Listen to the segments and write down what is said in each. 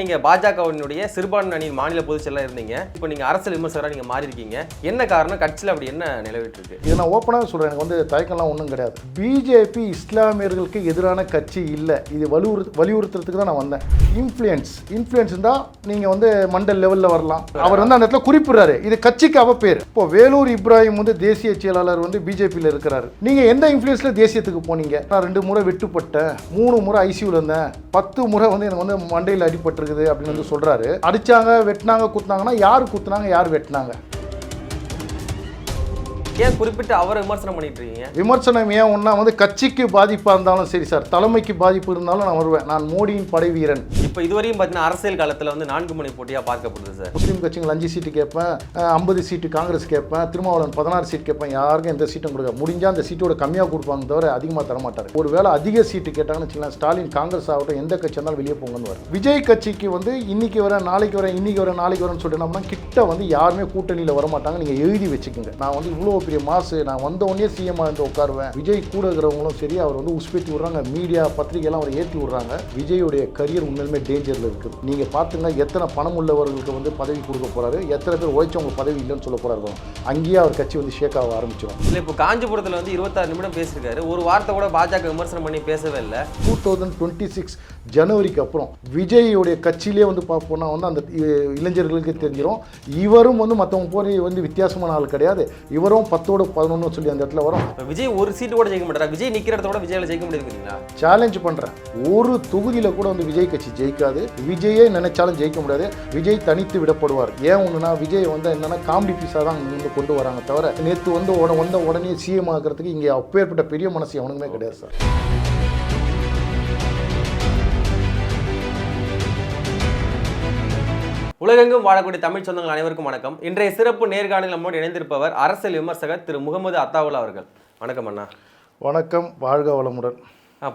நீங்கள் பாஜகவினுடைய சிறுபான்மை அணியின் மாநில பொதுச்செயலாக இருந்தீங்க. இப்போ நீங்கள் அரசியல் விமர்சகராக நீங்கள் மாறி இருக்கீங்க என்ன காரணம்? கட்சியில் அப்படி என்ன நிலவிட்டு இருக்கு இதை நான் ஓப்பனாக சொல்கிறேன் எனக்கு வந்து தயக்கம்லாம் ஒன்றும் கிடையாது. பிஜேபி இஸ்லாமியர்களுக்கு எதிரான கட்சி இல்லை. இது வலியுறு வலியுறுத்துறதுக்கு தான் நான் வந்தேன். இன்ஃப்ளூயன்ஸ் இன்ஃப்ளூயன்ஸ் இருந்தால் நீங்கள் வந்து மண்டல் லெவலில் வரலாம். அவர் வந்து அந்த இடத்துல குறிப்பிடுறாரு. இது கட்சிக்கு அவ பேர். இப்போ வேலூர் இப்ராஹிம் வந்து தேசிய செயலாளர் வந்து பிஜேபியில் இருக்கிறாரு. நீங்கள் எந்த இன்ஃப்ளூயன்ஸில் தேசியத்துக்கு போனீங்க? நான் ரெண்டு முறை வெட்டுப்பட்டேன். மூணு முறை ஐசியூவில் இருந்தேன். பத்து முறை வந்து எனக்கு வந்து மண்டையில் இருக்குது அப்படின்னு வந்து சொல்கிறாரு அடிச்சாங்க வெட்டினாங்க குத்துனாங்கன்னா யார் குத்துனாங்க யார் வெட்டினாங்க? ஏன் குறிப்பிட்டு அவரை விமர்சனம் பண்ணிட்டு இருக்கீங்க விமர்சனம் ஏன் ஒன்றா வந்து கட்சிக்கு பாதிப்பாக இருந்தாலும் சரி சார் தலைமைக்கு பாதிப்பு இருந்தாலும் நான் வருவேன். நான் மோடியின் படை வீரன். இப்போ இதுவரையும் பார்த்தீங்கன்னா அரசியல் காலத்தில் வந்து நான்கு மணி போட்டியா பார்க்கப்படுது சார்? முஸ்லீம் கட்சிகள் அஞ்சு சீட்டு கேட்பேன் ஐம்பது சீட்டு காங்கிரஸ் கேட்பேன் திருமாவளவன் பதினாறு சீட் கேட்பேன் யாருக்கும் எந்த சீட்டும் கொடுக்க முடிஞ்சால் அந்த சீட்டோட கம்மியாக கொடுப்பாங்க தவிர அதிகமாக தரமாட்டார். ஒரு வேளை அதிக சீட்டு கேட்டாங்கன்னு வச்சுக்கலாம் ஸ்டாலின் காங்கிரஸ் ஆகட்டும் எந்த கட்சி இருந்தாலும் வெளியே போங்கன்னு வரும் விஜய் கட்சிக்கு வந்து இன்னைக்கு வரேன் நாளைக்கு வரேன் இன்னைக்கு வரேன் நாளைக்கு வரேன்னு சொல்லிட்டு நம்மனா கிட்ட வந்து யாருமே கூட்டணியில் வரமாட்டாங்க. நீங்கள் எழுதி வச்சுக்கோங்க. நான் வந்து இவ்வளோ பெரிய மாசு. நான் வந்த உடனே சிஎம் இருந்து உட்காருவேன். விஜய் கூட இருக்கிறவங்களும் சரி அவர் வந்து உஸ்பேத்தி விடுறாங்க. மீடியா பத்திரிகையெல்லாம் அவர் ஏற்றி விடுறாங்க. விஜயோடைய கரியர் உண்மையிலுமே டேஞ்சரில் இருக்குது. நீங்கள் பார்த்துங்க எத்தனை பணம் உள்ளவர்களுக்கு வந்து பதவி கொடுக்க போறாரு? எத்தனை பேர் உழைச்சவங்க பதவி இல்லைன்னு சொல்ல போறாரு அங்கேயே அவர் கட்சி வந்து ஷேக் ஆக ஆரம்பிச்சிடும் இல்லை இப்போ காஞ்சிபுரத்தில் வந்து இருபத்தாறு நிமிடம் பேசியிருக்காரு. ஒரு வார்த்தை கூட பாஜக விமர்சனம் பண்ணி பேசவே இல்லை. டூ தௌசண்ட் டுவெண்ட்டி சிக்ஸ் ஜனவரிக்கு அப்புறம் விஜயோடைய கட்சியிலே வந்து பார்ப்போம்னா வந்து அந்த இளைஞர்களுக்கு தெரிஞ்சிடும் இவரும் வந்து மற்றவங்க போய் வந்து வித்தியாசமான ஆள் கிடையாது. இவரும் பத்தோட பதினொன்று சொல்லி அந்த இடத்துல வரும். விஜய் ஒரு சீட்டு கூட ஜெயிக்க மாட்டாரா? விஜய் நிற்கிற இடத்த கூட விஜயால ஜெயிக்க முடியுதுங்களா சேலஞ்ச் பண்ணுறேன் ஒரு தொகுதியில் கூட வந்து விஜய் கட்சி ஜெயிக்காது. விஜயே நினைச்சாலும் ஜெயிக்க முடியாது. விஜய் தனித்து விடப்படுவார். ஏன் ஒன்றுனா விஜய் வந்து என்னன்னா காமெடி பீஸாக தான் வந்து கொண்டு வராங்க தவிர நேற்று வந்து உட வந்த உடனே சிஎம் ஆகிறதுக்கு இங்கே அப்பேற்பட்ட பெரிய மனசு எவனுக்குமே கிடையாது சார். உலகெங்கும் வாழக்கூடிய தமிழ் சொந்தங்கள் அனைவருக்கும் வணக்கம். இன்றைய சிறப்பு நேர்காணலில் நம்மோடு இணைந்திருப்பவர் அரசியல் விமர்சகர் திரு முகமது அத்தாவுல்லா அவர்கள். வணக்கம் அண்ணா. வணக்கம் வாழ்க வளமுடன்.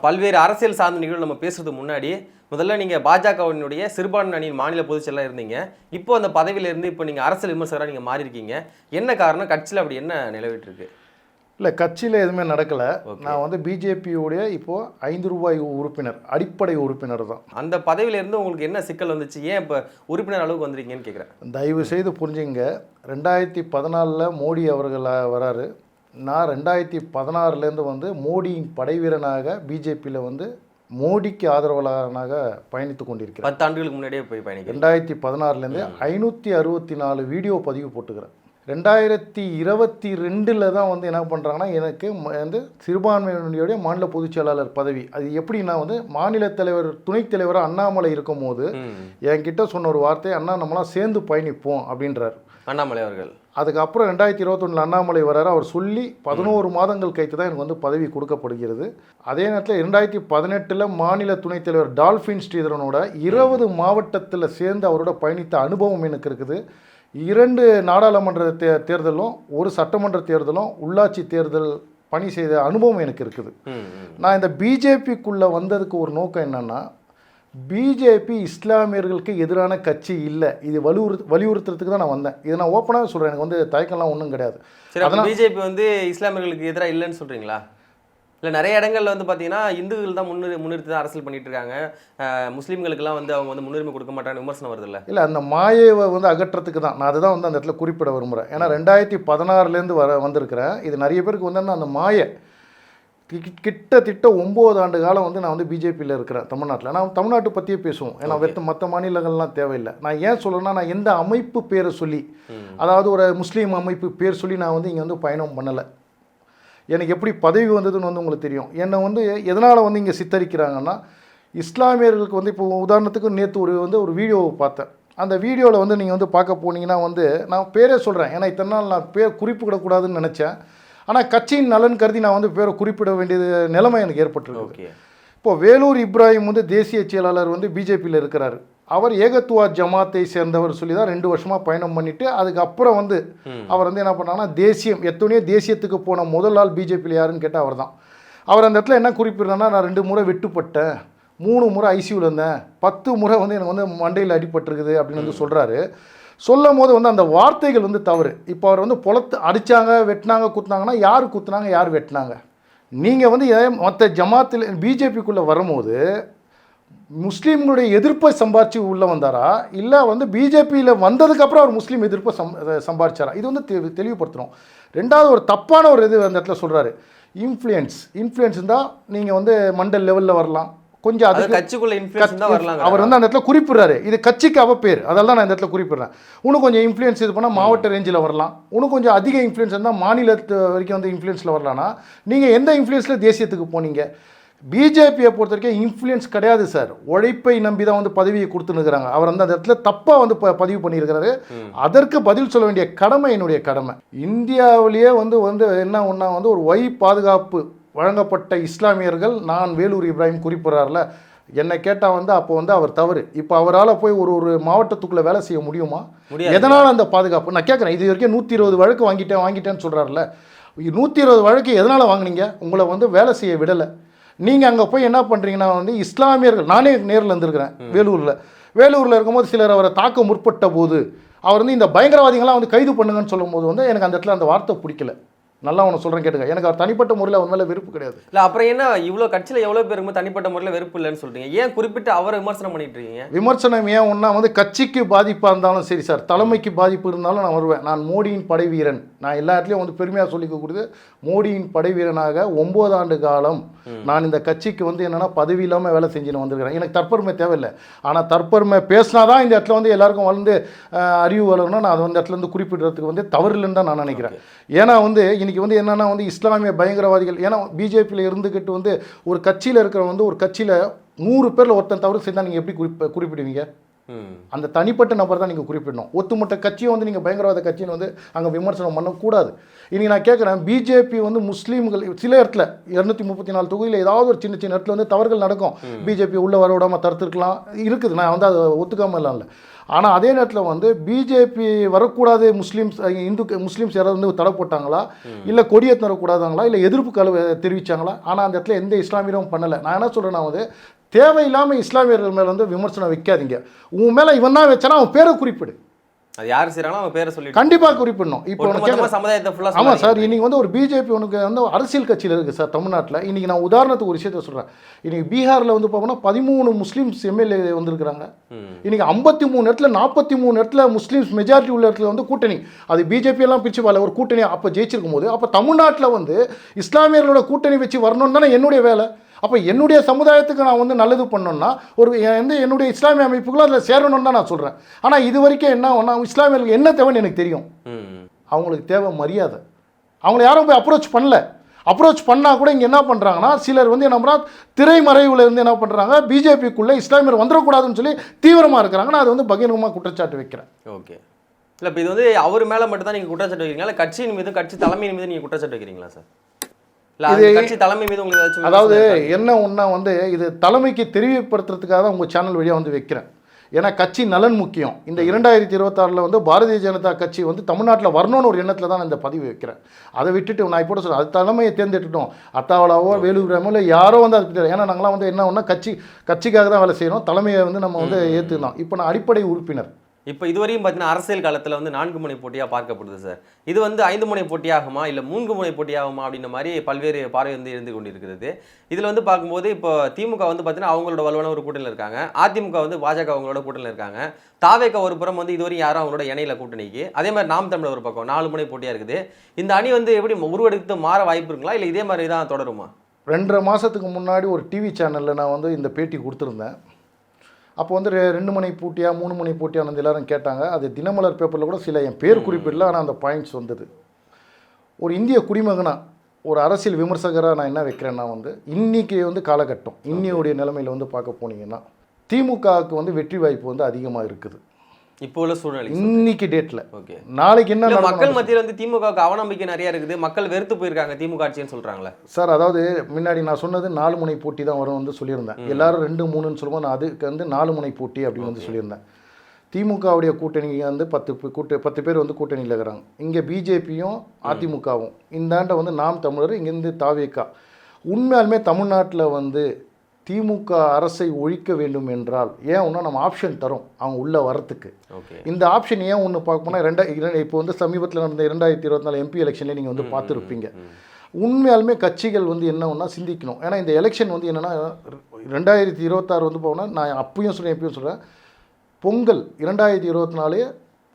பல்வேறு அரசியல் சார்ந்த நிகழ்வு நம்ம பேசுறதுக்கு முன்னாடி முதல்ல நீங்க பாஜகவினுடைய சிறுபான்மை அணியின் மாநில பொதுச் செயலர் இருந்தீங்க. இப்போ அந்த பதவியில இருந்து இப்போ நீங்க அரசியல் விமர்சகராக நீங்க மாறி இருக்கீங்க என்ன காரணம்? கட்சியில் அப்படி என்ன நிலவிட்டு இருக்கு? இல்லை கட்சியில் எதுவுமே நடக்கலை. நான் வந்து பிஜேபியோடைய இப்போது ஐந்து ரூபாய் உறுப்பினர் அடிப்படை உறுப்பினர் தான். அந்த பதவியில இருந்து உங்களுக்கு என்ன சிக்கல் வந்துச்சு? ஏன் இப்போ உறுப்பினர் அளவுக்கு வந்திருக்கீங்கன்னு கேட்குறேன் தயவு செய்து புரிஞ்சுங்க. ரெண்டாயிரத்தி பதினாலில் மோடி அவர்கள் வராரு. நான் ரெண்டாயிரத்தி பதினாறுலேருந்து வந்து மோடியின் படைவீரனாக பிஜேபியில் வந்து மோடிக்கு ஆதரவாளனாக பயணித்து கொண்டிருக்கிறேன். பத்து ஆண்டுகளுக்கு முன்னாடியே போய் பயணிக்கிறேன் ரெண்டாயிரத்தி பதினாறுலேருந்து ஐநூற்றி அறுபத்தி நாலு வீடியோ பதிவு போட்டுக்கிறேன். ரெண்டாயிரத்தி இருபத்தி ரெண்டில் தான் வந்து என்ன பண்ணுறாங்கன்னா எனக்கு வந்து சிறுபான்மையினுடைய மாநில பொதுச் செயலாளர் பதவி. அது எப்படின்னா வந்து மாநில தலைவர் துணைத் தலைவராக அண்ணாமலை இருக்கும்போது ம். என்கிட்ட சொன்ன ஒரு வார்த்தை அண்ணா நம்மளாம் சேர்ந்து பயணிப்போம் அப்படின்றார். அண்ணாமலை அவர்கள். அதுக்கப்புறம் ரெண்டாயிரத்தி இருபத்தொன்னில் அண்ணாமலை வராரு. அவர் சொல்லி பதினோரு மாதங்கள் கழித்து தான் எனக்கு வந்து பதவி கொடுக்கப்படுகிறது. அதே நேரத்தில் ரெண்டாயிரத்தி பதினெட்டில் மாநில துணைத் தலைவர் டால்ஃபின் ஸ்ரீதரனோட இருபது மாவட்டத்தில் சேர்ந்து அவரோட பயணித்த அனுபவம் எனக்கு இருக்குது. இரண்டு நாடாளுமன்ற தே தேர்தலும் ஒரு சட்டமன்ற தேர்தலும் உள்ளாட்சி தேர்தல் பணி செய்த அனுபவம் எனக்கு இருக்குது. நான் இந்த பிஜேபிக்குள்ளே வந்ததுக்கு ஒரு நோக்கம் என்னன்னா பிஜேபி இஸ்லாமியர்களுக்கு எதிரான கட்சி இல்லை. இது வலியுறு வலியுறுத்துறதுக்கு தான் நான் வந்தேன். இதை நான் ஓப்பனாக சொல்கிறேன் எனக்கு வந்து தயக்கம்லாம் ஒன்றும் கிடையாது. சரி அப்போ பிஜேபி வந்து இஸ்லாமியர்களுக்கு எதிராக இல்லைன்னு சொல்றீங்களா? இல்லை நிறைய இடங்கள்ல வந்து பார்த்தீங்கன்னா இந்துக்கள் தான் முன்னிறு முன்னிறுத்தி தான் அரசியல் பண்ணிட்டு இருக்காங்க முஸ்லீம்களுக்கெல்லாம் வந்து அவங்க வந்து முன்னுரிமை கொடுக்க மாட்டாங்க விமர்சனம் வருது இல்லை இல்லை அந்த மாயையை வந்து அகற்றத்துக்கு தான். நான் அதுதான் வந்து அந்த இடத்துல குறிப்பிட விரும்புகிறேன் ஏன்னா ரெண்டாயிரத்தி பதினாறுலேருந்து வர வந்திருக்கிறேன். இது நிறைய பேருக்கு வந்து அந்த மாயை. கிட்டத்தட்ட ஒம்பது ஆண்டு காலம் வந்து நான் வந்து பிஜேபியில் இருக்கிறேன் தமிழ்நாட்டில். நான் தமிழ்நாட்டை பற்றியே பேசுவோம். ஏன்னா வெத்த மற்ற மாநிலங்கள்லாம் தேவையில்லை. நான் ஏன் சொல்லணும்னா நான் எந்த அமைப்பு பேரை சொல்லி அதாவது ஒரு முஸ்லீம் அமைப்பு பேர் சொல்லி நான் வந்து இங்கே வந்து பயணம் பண்ணலை. எனக்கு எப்படி பதவி வந்ததுன்னு வந்து உங்களுக்கு தெரியும். என்னை வந்து எதனால் வந்து இங்கே சித்தரிக்கிறாங்கன்னா இஸ்லாமியர்களுக்கு வந்து இப்போ உதாரணத்துக்கு நேற்று ஒரு வந்து ஒரு வீடியோவை பார்த்தேன். அந்த வீடியோவில் வந்து நீங்கள் வந்து பார்க்க போனீங்கன்னா வந்து நான் பேரே சொல்கிறேன் ஏன்னா இத்தனை நாள் நான் பேர் குறிப்பிடக்கூடாதுன்னு நினச்சேன். ஆனால் கட்சியின் நலன் கருதி நான் வந்து பேரை குறிப்பிட வேண்டியது நிலைமை எனக்கு ஏற்பட்டிருக்கு இப்போ வேலூர் இப்ராஹிம் வந்து தேசிய செயலாளர் வந்து பிஜேபியில் இருக்கிறாரு. அவர் ஏகத்துவா ஜமாத்தை சேர்ந்தவர் சொல்லி தான் ரெண்டு வருஷமாக பயணம் பண்ணிட்டு அதுக்கப்புறம் வந்து அவர் வந்து என்ன பண்ணாங்கன்னா தேசியம் எத்தனையோ தேசியத்துக்கு போன முதல் ஆள் பிஜேபியில் யாருன்னு கேட்டால் அவர் தான் அவர் அந்த இடத்துல என்ன குறிப்பிடுறேன்னா நான் ரெண்டு முறை வெட்டுப்பட்டேன் மூணு முறை ஐசியூவில் இருந்தேன் பத்து முறை வந்து எனக்கு வந்து மண்டையில் அடிபட்டிருக்குது அப்படின்னு வந்து சொல்கிறாரு சொல்லும் போது வந்து அந்த வார்த்தைகள் வந்து தவறு. இப்போ அவர் வந்து பொலத்து அடித்தாங்க வெட்டினாங்க குத்துனாங்கன்னா யார் குத்துனாங்க யார் வெட்டினாங்க? நீங்கள் வந்து மற்ற ஜமாத்தில் பிஜேபிக்குள்ளே வரும்போது முஸ்லீம்களுடைய எதிர்ப்பை சம்பாரிச்சு உள்ளே வந்தாரா? இல்லை வந்து பிஜேபியில் வந்ததுக்கப்புறம் அவர் முஸ்லீம் எதிர்ப்பை சம் சம்பாரிச்சாரா? இது வந்து தெ- தெளிவுபடுத்தணும். ரெண்டாவது ஒரு தப்பான ஒரு இது அந்த இடத்துல சொல்கிறாரு இன்ஃப்ளூயன்ஸ் இன்ஃப்ளூயன்ஸ் இருந்தால் நீங்கள் வந்து மண்டல் லெவலில் வரலாம். கொஞ்சம் அது கட்சிக்குள்ள தான் அவர் வந்து அந்த இடத்துல குறிப்பிடுறாரு. இது கட்சிக்கு அவ பேர். அதெல்லாம் நான் இந்த இடத்துல குறிப்பிடுறேன். இன்னும் கொஞ்சம் இன்ஃப்ளூயன்ஸ் இது பண்ணால் மாவட்ட ரேஞ்சில் வரலாம். இன்னும் கொஞ்சம் அதிக இன்ஃப்ளூயன்ஸ் இருந்தால் மாநிலத்து வரைக்கும் வந்து இன்ஃப்ளூயன்ஸில் வரலாம்னா நீங்கள் எந்த இன்ஃப்ளூயன்ஸில் தேசியத்துக்கு போனீங்க? பிஜேபியை பொறுத்த வரைக்கும் இன்ஃப்ளூயன்ஸ் கிடையாது சார் உழைப்பை நம்பி தான் வந்து பதவியை கொடுத்துனுக்குறாங்க அவர் வந்து அந்த இடத்துல தப்பாக வந்து பதிவு பண்ணியிருக்கிறாரு. அதற்கு பதில் சொல்ல வேண்டிய கடமை என்னுடைய கடமை. இந்தியாவிலேயே வந்து வந்து என்ன ஒன்றா வந்து ஒரு ஒய் பாதுகாப்பு வழங்கப்பட்ட இஸ்லாமியர்கள் நான் வேலூர் இப்ராஹிம் குறிப்பிட்றாருல என்னை கேட்டால் வந்து அப்போ வந்து அவர் தவறு. இப்போ அவரால் போய் ஒரு ஒரு மாவட்டத்துக்குள்ளே வேலை செய்ய முடியுமா. எதனால் அந்த பாதுகாப்பு? நான் கேட்குறேன் இது வரைக்கும் நூற்றி இருபது வழக்கு வாங்கிட்டேன் வாங்கிட்டேன்னு சொல்கிறாருல நூற்றி இருபது வழக்கு எதனால் வாங்குனீங்க? உங்களை வந்து வேலை செய்ய விடலை. நீங்கள் அங்கே போய் என்ன பண்ணுறீங்கன்னா வந்து இஸ்லாமியர்கள் நானே நேரில் இருந்திருக்கிறேன் வேலூரில். வேலூரில் இருக்கும்போது சிலர் அவரை தாக்க முற்பட்ட போது அவர் வந்து இந்த பயங்கரவாதிகள்லாம் வந்து கைது பண்ணுங்கன்னு சொல்லும்போது வந்து எனக்கு அந்த இடத்துல அந்த வார்த்தை பிடிக்கல. நல்லா ஒன்று சொல்கிறேன் கேட்டுங்க. எனக்கு அவர் தனிப்பட்ட முறையில் அவர் மேலே விருப்பு கிடையாது. இல்ல அப்புறம் என்ன இவ்வளோ கட்சியில எவ்வளவு பேர் இருக்கும்போது தனிப்பட்ட முறையில் வெறுப்பு இல்லைன்னு சொல்றீங்க? ஏன் குறிப்பிட்டு அவரை விமர்சனம் பண்ணிட்டு இருக்கீங்க? விமர்சனம் ஏன் ஒன்றா வந்து கட்சிக்கு பாதிப்பாக இருந்தாலும் சரி சார். தலைமைக்கு பாதிப்பு இருந்தாலும் நான் வருவேன். நான் மோடியின் படை வீரன். நான் எல்லா இடத்துலையும் வந்து பெருமையாக சொல்லிக்கக்கூடியது மோடியின் படை வீரனாக ஒம்பது ஆண்டு காலம் நான் இந்த கட்சிக்கு வந்து என்னென்னா பதவி இல்லாமல் வேலை செஞ்சுன்னு வந்திருக்கிறேன். எனக்கு தற்பெருமை தேவையில்லை. ஆனால் தற்பெருமை பேசினா தான் இந்த இடத்துல வந்து எல்லாருக்கும் வளர்ந்து அறிவு வளரணும் நான் அது வந்து இடத்துல இருந்து குறிப்பிடுறதுக்கு வந்து தவறு இல்லைன்னு தான் நான் நினைக்கிறேன். ஏன்னா வந்து இன்னைக்கு வந்து என்னென்னா வந்து இஸ்லாமிய பயங்கரவாதிகள் ஏன்னா பிஜேபியில் இருந்துக்கிட்டு வந்து ஒரு கட்சியில் இருக்கிற வந்து ஒரு கட்சியில் நூறு பேரில் ஒருத்தன் தவறு செய்தால் நீங்கள் எப்படி குறிப்ப குறிப்பிடுவீங்க? அந்த தனிப்பட்ட நபர் தான் நீங்கள் குறிப்பிடணும். ஒத்துமொத்த கட்சியை வந்து நீங்கள் பயங்கரவாத கட்சின்னு வந்து அங்கே விமர்சனம் பண்ணக்கூடாது. இனி நான் கேட்குறேன் பிஜேபி வந்து முஸ்லீம்கள் சில இடத்துல இரநூத்தி முப்பத்தி நாலு தொகுதியில் ஏதாவது ஒரு சின்ன சின்ன இடத்துல வந்து தவறுகள் நடக்கும். பிஜேபி உள்ளே வர விடாமல் தடுத்துருக்கலாம். இருக்குது. நான் வந்து அதை ஒத்துக்காமல் இல்லை ஆனால் அதே நேரத்தில் வந்து பிஜேபி வரக்கூடாது முஸ்லீம்ஸ் இந்து முஸ்லீம்ஸ் யாராவது வந்து தடை போட்டாங்களா? இல்லை கொடியை தரக்கூடாதாங்களா இல்லை எதிர்ப்பு கலவை தெரிவிச்சாங்களா? ஆனால் அந்த இடத்துல எந்த இஸ்லாமியரும் பண்ணலை. நான் என்ன சொல்கிறேன்னா வந்து தேவையில்லாமல் இஸ்லாமியர்கள் மேலே வந்து விமர்சனம் வைக்காதீங்க. உன் மேலே இவன் தான் வச்சானா அவன் பேரை குறிப்பிடு. அது யார் செய்றாங்களோ அவங்க பேரை சொல்லிட்டு கண்டிப்பாக குறிப்பிடணும். இப்போ உனக்கு சமுதாயத்தை ஃபுல்லா ஆமாம் சார் இன்னைக்கு வந்து ஒரு பிஜேபி உனக்கு வந்து அரசியல் கட்சியில் இருக்குது சார் தமிழ்நாட்டில். இன்றைக்கி நான் உதாரணத்துக்கு ஒரு விஷயத்த சொல்கிறேன் இன்றைக்கி பீகாரில் வந்து பார்த்தோம்னா பதிமூணு முஸ்லீம்ஸ் எம்எல்ஏ வந்திருக்கிறாங்க. ம். இன்றைக்கி ஐம்பத்தி மூணு இடத்துல நாற்பத்தி மூணு இடத்துல முஸ்லீம்ஸ் மெஜாரிட்டி உள்ள இடத்துல வந்து கூட்டணி. அது பிஜேபி எல்லாம் பிரிச்சு வரல ஒரு கூட்டணி அப்போ ஜெயிச்சிருக்கும் போது. அப்போ தமிழ்நாட்டில் வந்து இஸ்லாமியர்களோட கூட்டணி வச்சு வரணும்னு தானே என்னுடைய வேலை. அப்போ என்னுடைய சமுதாயத்துக்கு நான் வந்து நல்லது பண்ணணும்னா ஒரு எந்த என்னுடைய இஸ்லாமிய அமைப்புகளும் அதில் சேரணும்னு தான் நான் சொல்கிறேன் ஆனால் இது வரைக்கும் என்ன ஒன்றா இஸ்லாமியர்களுக்கு என்ன தேவைன்னு எனக்கு தெரியும். அவங்களுக்கு தேவை மரியாதை. அவங்கள யாரும் போய் அப்ரோச் பண்ணல. அப்ரோச் பண்ணால் கூட இங்கே என்ன பண்ணுறாங்கன்னா சிலர் வந்து என்ன பண்ணுறா திரைமறைவில் இருந்து என்ன பண்ணுறாங்க பிஜேபிக்குள்ளே இஸ்லாமியர் வந்துடக்கூடாதுன்னு சொல்லி தீவிரமாக இருக்கிறாங்க நான் அது வந்து பகிரங்கமாக குற்றச்சாட்டு வைக்கிறேன். ஓகே. இல்ல இப்போ இது வந்து அவர் மேல மட்டும் தான் நீங்க குற்றச்சாட்டு வைக்கிறீங்களா? கட்சியின் மீது கட்சி தலைமையின் மீது நீங்க குற்றச்சாட்டு வைக்கிறீங்களா சார்? தலைமை மீது உங்களுக்கு அதாவது? என்ன ஒன்றா வந்து இது தலைமைக்கு தெரியப்படுத்துறதுக்காக தான் உங்கள் சேனல் வழியாக வந்து வைக்கிறேன். ஏன்னா கட்சி நலன் முக்கியம். இந்த இரண்டாயிரத்தி இருபத்தாறில் வந்து பாரதிய ஜனதா கட்சி வந்து தமிழ்நாட்டில் வரணும்னு ஒரு எண்ணத்தில் தான் இந்த பதிவு வைக்கிறேன். அதை விட்டுட்டு நான் இப்போ சொல்கிறேன் அது தலைமையை தேர்ந்தெடுத்துட்டோம் அத்தாவலாவோ வேலூராமோ இல்லை யாரோ வந்து அது. ஏன்னா நாங்களாம் வந்து என்ன ஒன்றா கட்சி கட்சிக்காக தான் வேலை செய்கிறோம் தலைமையை வந்து நம்ம வந்து ஏற்றுக்கலாம் இப்போ நான் அடிப்படை உறுப்பினர். இப்போ இதுவரையும் பார்த்தீங்கன்னா அரசியல் காலத்தில் வந்து நான்கு முனை போட்டியாக பார்க்கப்படுது சார். இது வந்து ஐந்து முனை போட்டியாகுமா இல்லை மூன்று முனை போட்டியாகுமா அப்படின்ற மாதிரி பல்வேறு பார்வை வந்து இருந்து கொண்டிருக்கிறது. இதில் வந்து பார்க்கும்போது இப்போ திமுக வந்து பார்த்தீங்கன்னா அவங்களோட வலுவான ஒரு கூட்டணியில் இருக்காங்க. அதிமுக வந்து பாஜக அவங்களோட கூட்டணியில் இருக்காங்க. தாவேக்க ஒரு புறம் வந்து இதுவரையும் யாரும் அவங்களோட இணையில கூட்டணிக்கு. அதே மாதிரி நாம் தமிழர் ஒரு பக்கம் நாலு முனை போட்டியாக இருக்குது. இந்த அணி வந்து எப்படி உருவெடுத்து மாற வாய்ப்பு இருக்குங்களா இல்லை இதே மாதிரி தான் தொடருமா? ரெண்டரை மாதத்துக்கு முன்னாடி ஒரு டிவி சேனலில் நான் வந்து இந்த பேட்டி கொடுத்துருந்தேன். அப்போ வந்து ரெ- ரெண்டு மணி பூட்டியா மூணு மணி போட்டியா வந்து எல்லாரும் கேட்டாங்க. அது தினமலர் பேப்பரில் கூட சில என் பேர் குறிப்பிடல ஆனால் அந்த பாயிண்ட்ஸ் வந்தது. ஒரு இந்திய குடிமகனா ஒரு அரசியல் விமர்சகராக நான் என்ன வைக்கிறேன்னா வந்து இன்னைக்கு வந்து காலகட்டம் இன்னியோடைய நிலைமையில் வந்து பார்க்க போனீங்கன்னா திமுகவுக்கு வந்து வெற்றி வாய்ப்பு வந்து அதிகமாக இருக்குது. இப்போ உள்ள சூழ்நிலை இன்னைக்கு டேட்டில் ஓகே நாளைக்கு என்ன மக்கள் மத்தியில் வந்து திமுகவுக்கு அவநம்பிக்கை நிறைய இருக்குது. மக்கள் வெறுத்து போயிருக்காங்க திமுக ஆட்சின்னு சொல்றாங்களே சார் அதாவது முன்னாடி நான் சொன்னது நாலு முனை போட்டி தான் வரும் வந்து சொல்லியிருந்தேன். எல்லாரும் ரெண்டு மூணுன்னு சொல்லும்போது நான் அதுக்கு வந்து நாலு முனை போட்டி அப்படின்னு வந்து சொல்லியிருந்தேன். திமுகவுடைய கூட்டணி வந்து பத்து கூட்ட பத்து பேர் வந்து கூட்டணியில் இருக்கிறாங்க. இங்கே பிஜேபியும் அதிமுகவும். இந்தாண்ட வந்து நாம் தமிழர் இங்கேருந்து தாவேக்கா. உண்மையாலுமே தமிழ்நாட்டில் வந்து திமுக அரசை ஒழிக்க வேண்டும் என்றால் ஏன் ஒன்றா நம்ம ஆப்ஷன் தரோம் அவங்க உள்ளே வரத்துக்கு இந்த ஆப்ஷன் ஏன் ஒன்று பார்க்க போனால் ரெண்டா இப்போ வந்து சமீபத்தில் நடந்த இரண்டாயிரத்தி இருபத்தி நாலு எம்பி எலெக்ஷன்லேயே நீங்கள் வந்து பார்த்துருப்பீங்க. உண்மையாலுமே கட்சிகள் வந்து என்ன ஒன்றா சிந்திக்கணும். ஏன்னா இந்த எலெக்ஷன் வந்து என்னென்னா ரெண்டாயிரத்தி இருபத்தாறு வந்து போனால் நான் அப்பயும் சொல்கிறேன் எப்பயும் சொல்கிறேன் பொங்கல் இரண்டாயிரத்தி இருபத்தி நாலு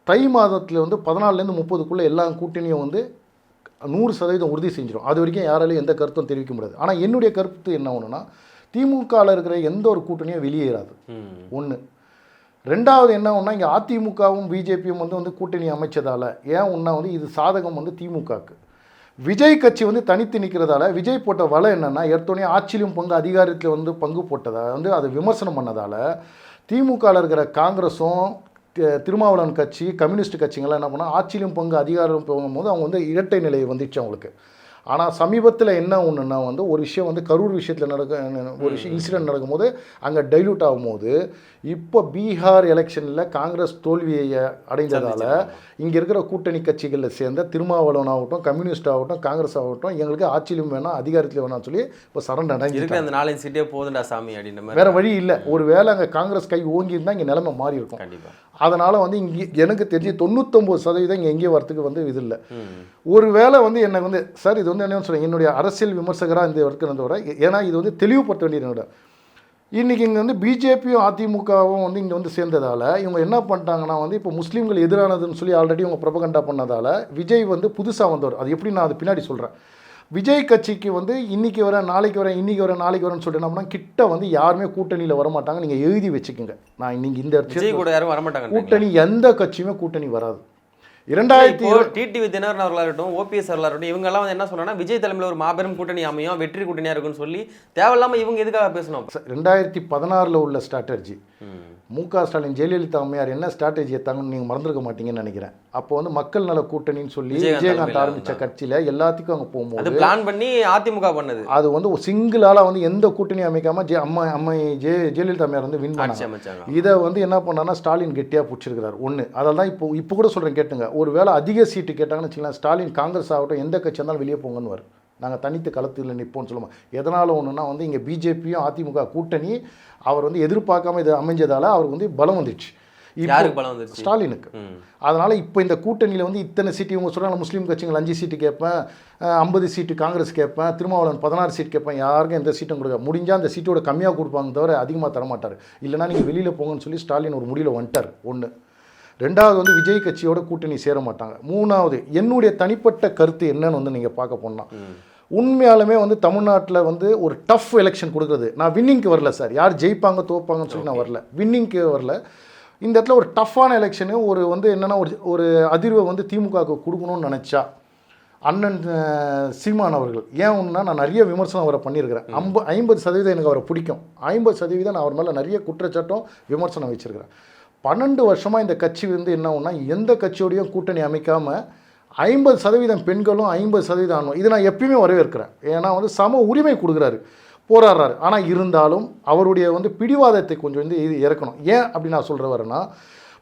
தை மாதத்தில் வந்து பதினாலுலேருந்து முப்பதுக்குள்ளே எல்லா கூட்டணியும் வந்து நூறு சதவீதம் உறுதி செஞ்சிடும் அது வரைக்கும் யாராலையும் எந்த கருத்தும் தெரிவிக்க முடியாது. ஆனால் என்னுடைய கருத்து என்ன ஒன்றுனா திமுகவில் இருக்கிற எந்த ஒரு கூட்டணியும் வெளியேறாது. ஒன்று ரெண்டாவது என்ன ஒன்றா இங்கே அதிமுகவும் பிஜேபியும் வந்து வந்து கூட்டணி அமைச்சதால் ஏன் ஒன்றா வந்து இது சாதகம் வந்து திமுகவுக்கு விஜய் கட்சி வந்து தனித்து நிற்கிறதால விஜய் போட்ட வலை என்னென்னா எடுத்தோடனே ஆட்சியிலும் பங்கு அதிகாரத்தில் வந்து பங்கு போட்டதால் வந்து அதை விமர்சனம் பண்ணதால் திமுகவில் இருக்கிற காங்கிரஸும் திருமாவளவன் கட்சி கம்யூனிஸ்ட் கட்சிங்கள்லாம் என்ன பண்ணால் ஆட்சியிலும் பங்கு அதிகாரம் போகும்போது அவங்க வந்து இரட்டை நிலை வந்துச்சு அவங்களுக்கு. ஆனால் சமீபத்தில் என்ன ஒன்றுன்னா வந்து ஒரு விஷயம் வந்து கரூர் விஷயத்தில் நடக்க ஒரு விஷயம் இன்சிடென்ட் நடக்கும்போது அங்கே டைல்யூட் ஆகும்போது இப்போ பீகார் எலெக்ஷனில் காங்கிரஸ் தோல்வியை அடைந்ததால் இங்கே இருக்கிற கூட்டணி கட்சிகளில் சேர்ந்த திருமாவளவன் ஆகட்டும் கம்யூனிஸ்ட் ஆகட்டும் காங்கிரஸ் ஆகட்டும் எங்களுக்கு ஆட்சியிலும் வேணாம் அதிகாரத்திலும் வேணாம்னு சொல்லி இப்போ சரண் அடைஞ்சு இருக்கிற அந்த நாலஞ்சு சீட்டே போதுண்டா சாமி அப்படின்ற மாதிரி. வேற வழி இல்லை. ஒரு வேளை அங்கே காங்கிரஸ் கை ஓங்கி இருந்தால் இங்கே நிலைமை மாறி இருக்கும் கண்டிப்பா. அதனால் வந்து இங்கே எனக்கு தெரிஞ்சு தொண்ணூத்தொம்பது சதவீதம் இங்கே எங்கேயும் வரத்துக்கு வந்து இது இல்லை. ஒரு வேளை வந்து எனக்கு வந்து சார் இது வந்து என்ன சொல்கிறேன் என்னுடைய அரசியல் விமர்சகராக இந்த இருக்கிறத விட ஏன்னா இது வந்து தெளிவுபடுத்த வேண்டியது என்னோட இன்றைக்கி இங்கே வந்து பிஜேபியும் அதிமுகவும் வந்து இங்கே வந்து சேர்ந்ததால் இவங்க என்ன பண்ணிட்டாங்கன்னா வந்து இப்போ முஸ்லீம்கள் எதிரானதுன்னு சொல்லி ஆல்ரெடி இவங்க ப்ரொபகண்டா பண்ணதால் விஜய் வந்து புதுசாக வந்தவர். அது எப்படி நான் அது பின்னாடி சொல்கிறேன் விஜய் கட்சிக்கு வந்து இன்னைக்கு வரேன் நாளைக்கு வரேன் இன்னைக்கு வரேன் நாளைக்கு வரேன்னு சொல்லிட்டு என்ன கிட்ட வந்து யாருமே கூட்டணியில் வரமாட்டாங்க. நீங்கள் எழுதி வச்சுக்கோங்க. நான் இன்னைக்கு இந்த கூட யாரும் வரமாட்டாங்க கூட்டணி எந்த கட்சியுமே கூட்டணி வராது. இரண்டாயிரத்தி டிடிவி தினகரன் அவர்களா இருக்கட்டும் ஓபிஎஸ் அவர்களா இருக்கட்டும் இவங்க எல்லாம் வந்து என்ன சொன்னாங்கன்னா விஜய் தலைமையில ஒரு மாபெரும் கூட்டணி அமையும் வெற்றி கூட்டணியா இருக்கும்னு சொல்லி தேவையில்லாம இவங்க எதுக்காக பேசணும்? ரெண்டாயிரத்தி பதினாறில் உள்ள ஸ்ட்ராட்டஜி ம். க. ஸ்டாலின் ஜெயலலிதா அம்மையார் என்ன ஸ்ட்ராட்டஜி எடுத்தாங்கன்னு நீங்கள் மறந்துருக்க மாட்டீங்கன்னு நினைக்கிறேன். அப்போ வந்து மக்கள் நல கூட்டணின்னு சொல்லி விஜயகாந்த் ஆரம்பித்த கட்சியில் எல்லாத்துக்கும் அங்கே போகும்போது பிளான் பண்ணி அதிமுக பண்ணது. அது வந்து ஒரு சிங்கிள் ஆளாக வந்து எந்த கூட்டணி அமைக்காம ஜெ அம்மா அம்மை ஜெய ஜெயலலிதா அம்மையார் வந்து வின் பண்ணாங்க. அமைச்சாங்க. இதை வந்து என்ன பண்ணாருன்னா ஸ்டாலின் கெட்டியாக பிடிச்சிருக்கிறார். ஒன்று அதெல்லாம் தான் இப்போ இப்போ கூட சொல்கிறேன் கேட்டுங்க. ஒரு வேளை அதிக சீட்டு கேட்டாங்கன்னு வச்சுக்கலாம் ஸ்டாலின் காங்கிரஸ் ஆகட்டும் எந்த கட்சி இருந்தாலும் வெளியே போங்கன்னு வரும் நாங்கள் தனித்து களத்தில் நிற்போம்னு சொல்லுவோம். எதனால் ஒன்றுனா வந்து இங்கே பிஜேபியும் அதிமுக கூட்டணி அவர் வந்து எதிர்பார்க்காம இது அமைஞ்சதால் அவருக்கு வந்து பலம் வந்துடுச்சு ஸ்டாலினுக்கு. அதனால் இப்போ இந்த கூட்டணியில் வந்து இத்தனை சீட்டு இவங்க சொல்கிறாங்க முஸ்லீம் கட்சிகள் அஞ்சு சீட்டு கேட்பேன் ஐம்பது சீட்டு காங்கிரஸ் கேட்பேன் திருமாவளவன் பதினாறு சீட் கேட்பேன் யாருக்கும் எந்த சீட்டும் கொடுக்க முடிஞ்சால் அந்த சீட்டோட கம்மியாக கொடுப்பாங்க தவிர அதிகமாக தரமாட்டார். இல்லைனா நீங்கள் வெளியில் போங்கன்னு சொல்லி ஸ்டாலின் ஒரு முடிவில் வந்துட்டார் ஒன்று ரெண்டாவது வந்து விஜய் கட்சியோட கூட்டணி சேர மாட்டாங்க. மூணாவது என்னுடைய தனிப்பட்ட கருத்து என்னன்னு வந்து நீங்கள் பார்க்க போனால். உண்மையாலுமே வந்து தமிழ்நாட்டில் வந்து ஒரு டஃப் எலெக்ஷன் கொடுக்குறது. நான் வின்னிங்க்கு வரல சார் யார் ஜெயிப்பாங்க தோப்பாங்கன்னு சொல்லி நான் வரல. வின்னிங்க்கு வரல. இந்த இடத்துல ஒரு டஃப்பான எலெக்ஷனு ஒரு வந்து என்னென்னா ஒரு ஒரு அதிர்வை வந்து திமுகவுக்கு கொடுக்கணும்னு நினச்சா அண்ணன் சீமான் அவர்கள் ஏன் ஒன்றுனா நான் நிறைய விமர்சனம் அவரை பண்ணியிருக்கிறேன். ஐம்ப ஐம்பது சதவீதம் எனக்கு அவரை பிடிக்கும். ஐம்பது சதவீதம் நான் அவர் மேலே நிறைய குற்றச்சாட்டும் விமர்சனம் வச்சுருக்கிறேன். பன்னெண்டு வருஷமாக இந்த கட்சி வந்து என்ன ஒன்றா எந்த கட்சியோடையும் கூட்டணி அமைக்காமல் ஐம்பது சதவீதம் பெண்களும் ஐம்பது சதவீதம் ஆணும். இது நான் எப்பயுமே வரவேற்கிறேன். ஏன்னா வந்து சம உரிமை கொடுக்குறாரு போராடுறாரு. ஆனால் இருந்தாலும் அவருடைய வந்து பிடிவாதத்தை கொஞ்சம் வந்து இது இறக்கணும். ஏன் அப்படி நான் சொல்கிற வரேன்னா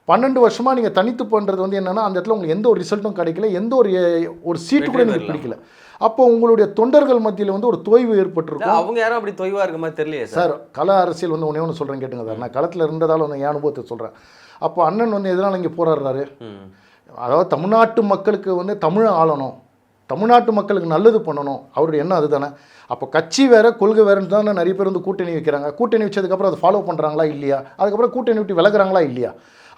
பன்னெண்டு வருஷமாக நீங்கள் தனித்து பண்ணுறது வந்து என்னென்னா அந்த இடத்துல உங்களுக்கு எந்த ஒரு ரிசல்ட்டும் கிடைக்கல எந்த ஒரு ஒரு சீட்டு கூட எனக்கு பெறல. பிடிக்கல. அப்போ உங்களுடைய தொண்டர்கள் மத்தியில் வந்து ஒரு தொய்வு ஏற்பட்டிருக்கும். அவங்க யாரும் அப்படி தொய்வா இருக்க மாதிரி தெரியலையே சார். கல அரசியல் வந்து ஒன்றே ஒன்று சொல்கிறேன் கேட்டுங்க சார். நான் களத்தில் இருந்ததால் வந்து என் அனுபவத்தை சொல்கிறேன் அப்போ அண்ணன் வந்து எதனால் இங்கே போராடுறாரு. அதாவது தமிழ்நாட்டு மக்களுக்கு வந்து தமிழை ஆளணும். தமிழ்நாட்டு மக்களுக்கு நல்லது பண்ணணும். அவருடைய எண்ணம் அதுதானே. அப்போ கட்சி வேற கொள்கை வேறுன்னு தானே நிறைய பேர் வந்து கூட்டணி வைக்கிறாங்க. கூட்டணி வச்சதுக்கப்புறம் அதை ஃபாலோ பண்ணுறாங்களா இல்லையா? அதுக்கப்புறம் கூட்டணி விட்டு விலகுறாங்களா இல்லையா?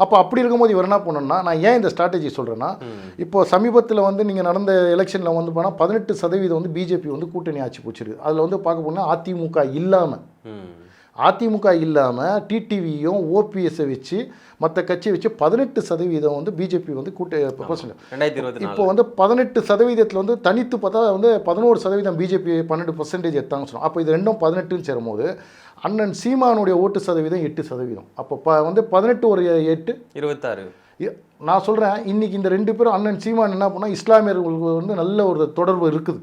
அப்போ அப்படி இருக்கும்போது இவர் என்ன பண்ணணும்னா நான் ஏன் இந்த ஸ்ட்ராட்டஜி சொல்கிறேன்னா இப்போ சமீபத்தில் வந்து நீங்கள் நடந்த எலெக்ஷனில் வந்து போனால் பதினெட்டு சதவீதம் வந்து பிஜேபி வந்து கூட்டணி ஆட்சி போச்சிருக்கு அதில் வந்து பார்க்க போனால் அதிமுக இல்லாமல். அதிமுக இல்லாமல் டிடிவியும் ஓபிஎஸ்ஸை வச்சு மற்ற கட்சியை வச்சு பதினெட்டு சதவீதம் வந்து பிஜேபி வந்து கூட்ட இப்போ வந்து பதினெட்டு சதவீதத்தில் வந்து தனித்து பார்த்தா வந்து பதினோரு சதவீதம் பிஜேபி பன்னெண்டு பர்சன்டேஜ் எடுத்தாங்கன்னு சொன்னோம். அப்போ இது ரெண்டும் பதினெட்டுன்னு சேரும்போது அண்ணன் சீமானுடைய ஓட்டு சதவீதம் எட்டு சதவீதம். அப்போ ப வந்து பதினெட்டு ஒரு எட்டு. இருபத்தாறு. நான் சொல்கிறேன் இன்னைக்கு இந்த ரெண்டு பேரும் அண்ணன் சீமான் என்ன பண்ணால் இஸ்லாமியர்களுக்கு வந்து நல்ல ஒரு தொடர்பு இருக்குது.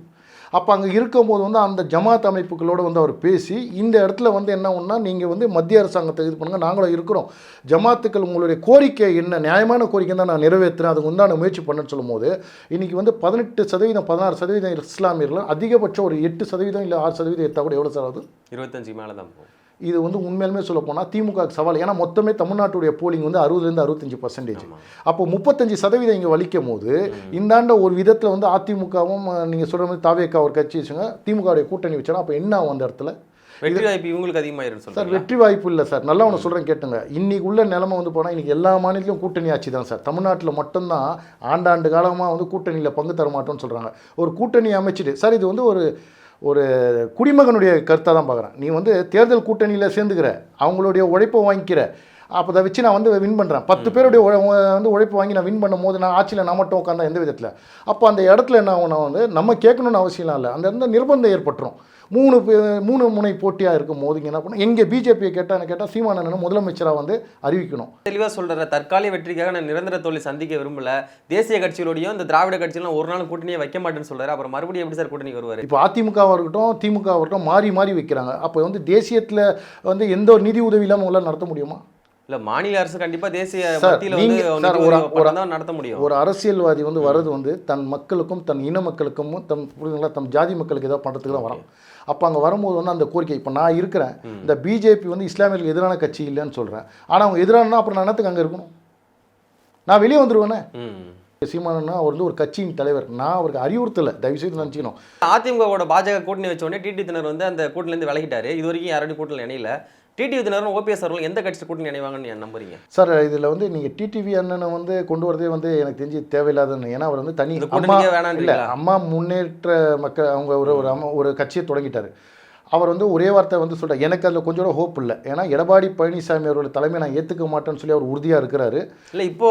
அப்போ அங்கே இருக்கும்போது வந்து அந்த ஜமாத் அமைப்புகளோடு வந்து அவர் பேசி இந்த இடத்துல வந்து என்ன ஒன்றா நீங்கள் வந்து மத்திய அரசாங்கத்தை இது பண்ணுங்கள் நாங்களும் இருக்கிறோம். ஜமாத்துக்கள் உங்களுடைய கோரிக்கை என்ன? நியாயமான கோரிக்கை தான் நான் நிறைவேற்றுறேன். அதுக்கு உண்டான முயற்சி பண்ணுன்னு சொல்லும்போது இன்றைக்கி வந்து பதினெட்டு சதவீதம் பதினாறு சதவீதம் இஸ்லாமியர்கள் அதிகபட்சம் ஒரு எட்டு சதவீதம் இல்லை ஆறு சதவீதம் எடுத்தால் கூட எவ்வளோ சார் ஆகுது இருபத்தஞ்சு மேல தான் போகும். இது வந்து உண்மையிலுமே சொல்ல போனால் திமுக சவால். ஏன்னா மொத்தமே தமிழ்நாட்டுடைய போலிங் வந்து அறுபதுலேருந்து அறுபத்தஞ்சு பர்சன்டேஜ் அப்போ முப்பத்தஞ்சு சதவீதம் இங்கே வலிக்கும் போது இந்தாண்ட ஒரு விதத்தில் வந்து அதிமுகவும் நீங்கள் சொல்கிற மாதிரி தாவேக்கா ஒரு கட்சி வச்சுங்க திமுகவுடைய கூட்டணி வச்சோன்னா அப்போ என்ன ஆகும் அந்த இடத்துல? வெற்றி வாய்ப்பு இவங்களுக்கு அதிகமாயிரும் சார் வெற்றி வாய்ப்பு இல்லை சார். நல்லா ஒன்று சொல்கிறேன் கேட்டுங்க. இன்னைக்கு உள்ள நிலைமை வந்து போனால் இன்னைக்கு எல்லா மாநிலத்திலும் கூட்டணி ஆட்சி தான் சார். தமிழ்நாட்டில் மட்டும்தான் ஆண்டாண்டு காலமாக வந்து கூட்டணியில் பங்கு தர மாட்டோம்னு சொல்கிறாங்க ஒரு கூட்டணி அமைச்சிட்டு சார் இது வந்து ஒரு ஒரு குடிமகனுடைய கருத்தாக தான் பார்க்குறேன். நீ வந்து தேர்தல் கூட்டணியில் சேர்ந்துக்கிற அவங்களுடைய உழைப்பை வாங்கிக்கிற அப்போ அதை வச்சு நான் வந்து வின் பண்ணுறேன் பத்து பேருடைய வந்து உழைப்பு வாங்கி நான் வின் பண்ணும் போது நான் ஆட்சியில் நான் மட்டும் உட்காந்தா எந்த விதத்தில்? அப்போ அந்த இடத்துல என்ன ஆகும்னா வந்து நம்ம கேட்கணும்னு அவசியம்லாம் இல்லை. அந்த இடத்துல நிர்பந்தம் ஏற்பட்டுரும். மூணு பே- மூணு முனை போட்டியாக இருக்கும் போது என்ன பண்ணணும் எங்கே பிஜேபியை கேட்டால் கேட்டால் சீமானந்தன் முதலமைச்சராக வந்து அறிவிக்கணும். தெளிவா சொல்ற தற்காலிக வெற்றிக்காக நான் நிரந்தர தோல்வி சந்திக்க விரும்பல. தேசிய கட்சிகளோடையும் இந்த திராவிட கட்சிகளும் ஒரு நாள் கூட்டணியை வைக்க மாட்டேன்னு சொல்றாரு. அப்புறம் மறுபடியும் எப்படி சார் கூட்டணி வருவாரு? இப்போ அதிமுகவாக இருக்கட்டும் திமுகவாக இருக்கட்டும் மாறி மாறி வைக்கிறாங்க. அப்போ வந்து தேசியத்தில் வந்து எந்த ஒரு நிதி உதவி இல்லாமல் உங்களால் நடத்த முடியுமா? இல்ல மாநில அரசு கண்டிப்பா தேசிய மத்தியில வந்து தான் நடத்த முடியும். ஒரு அரசியல்வாதி வந்து வர்றது வந்து தன் மக்களுக்கும் தன் இன மக்களுக்கும் தம் புரியுதுங்களா? தம் ஜாதி மக்களுக்கு ஏதாவது பண்ணுறதுக்கு தான் வரோம் அப்போ அங்கே வரும்போது வந்து அந்த கோரிக்கை இப்போ நான் இருக்கிறேன். இந்த பிஜேபி வந்து இஸ்லாமியர்களுக்கு எதிரான கட்சி இல்லைன்னு சொல்கிறேன் ஆனால் அவங்க எதிரானா அப்புறம் நான் என்னத்துக்கு அங்கே இருக்கணும்? நான் வெளியே வந்துருவேனே? ம். சீமானன்னா அவர் வந்து ஒரு கட்சியின் தலைவர். நான் அவருக்கு அறிவுறுத்தலை. தயவுசெய்து நினச்சிக்கணும். அதிமுகவோட பாஜக கூட்டணி வச்ச உடனே டிடி தினர் வந்து அந்த கூட்டணில இருந்து விலகிட்டாரு. இது வரைக்கும் யாரோட கூட்டணியில் இணையல. டிடி தினரும் ஓபிஎஸ் அவர்களும் எந்த கட்சி கூட்டணி இணைவாங்கன்னு நம்புறீங்க? சார் இதில் வந்து நீங்கள் டிடிவி அண்ணனை வந்து கொண்டு வரதே வந்து எனக்கு தெரிஞ்சு தேவையில்லாதன்னு ஏன்னா அவர் வந்து தனி அம்மா கூட்டணிக்கே இல்லை அம்மா முன்னேற்ற மக்கள் அவங்க ஒரு ஒரு அம்மா ஒரு கட்சியை தொடங்கிட்டாரு. அவர் வந்து ஒரே வார்த்தை வந்து சொல்கிறார் எனக்கு அதில் கொஞ்சம் கூட ஹோப் இல்லை. ஏன்னா எடப்பாடி பழனிசாமி அவரோட தலைமை நான் ஏற்றுக்க மாட்டேன்னு சொல்லி அவர் உறுதியாக இருக்கிறாரு. இல்ல இப்போ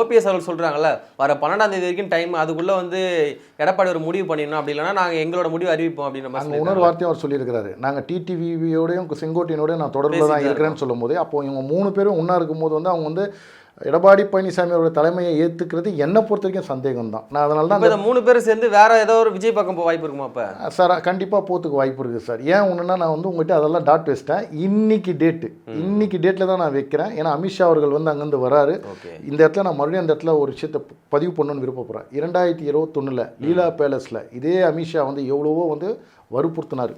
ஓபிஎஸ் அவர்கள் சொல்றாங்கல்ல வர பன்னெண்டாம் தேதி வரைக்கும் டைம் அதுக்குள்ள வந்து எடப்பாடி ஒரு முடிவு பண்ணிடணும். அப்படி இல்லைன்னா நாங்க எங்களோட முடிவு அறிவிப்போம் அப்படின்ற மாதிரி சொல்லியிருக்காங்க. இன்னொரு வார்த்தையும் அவர் சொல்லியிருக்கிறாரு. நாங்கள் டிடிவியோடையும் செங்கோட்டையனோடய நான் தொடர்பில் தான் இருக்கிறேன்னு சொல்லும்போது அப்போ இவங்க மூணு பேரும் ஒன்றா இருக்கும்போது வந்து அவங்க வந்து எடப்பாடி பழனிசாமி அவரோட தலைமையை ஏற்றுக்கிறது என்னை பொறுத்த வரைக்கும் சந்தேகம் தான் நான் அதனால தான் இப்ப இந்த மூணு பேரும் சேர்ந்து வேற ஏதோ ஒரு விஜய் பக்கம் போக வாய்ப்பு இருக்குமா அப்ப? சார் கண்டிப்பாக போகிறதுக்கு வாய்ப்பு இருக்குது சார். ஏன் ஒன்றுனா நான் வந்து உங்கள்கிட்ட அதெல்லாம் டாட் வச்சிட்டேன். இன்னைக்கு டேட்டு இன்னைக்கு டேட்டில் தான் நான் வைக்கிறேன். ஏன்னா அமித்ஷா அவர்கள் வந்து அங்கேருந்து வராரு. இந்த இடத்துல நான் மறுபடியும் அந்த இடத்துல ஒரு விஷயத்தை பதிவு பண்ணணும்னு விருப்பப்படுறேன் இரண்டாயிரத்தி இருபத்தொன்னில் லீலா பேலஸில் இதே அமித்ஷா வந்து எவ்வளவோ வந்து வற்புறுத்தினார்.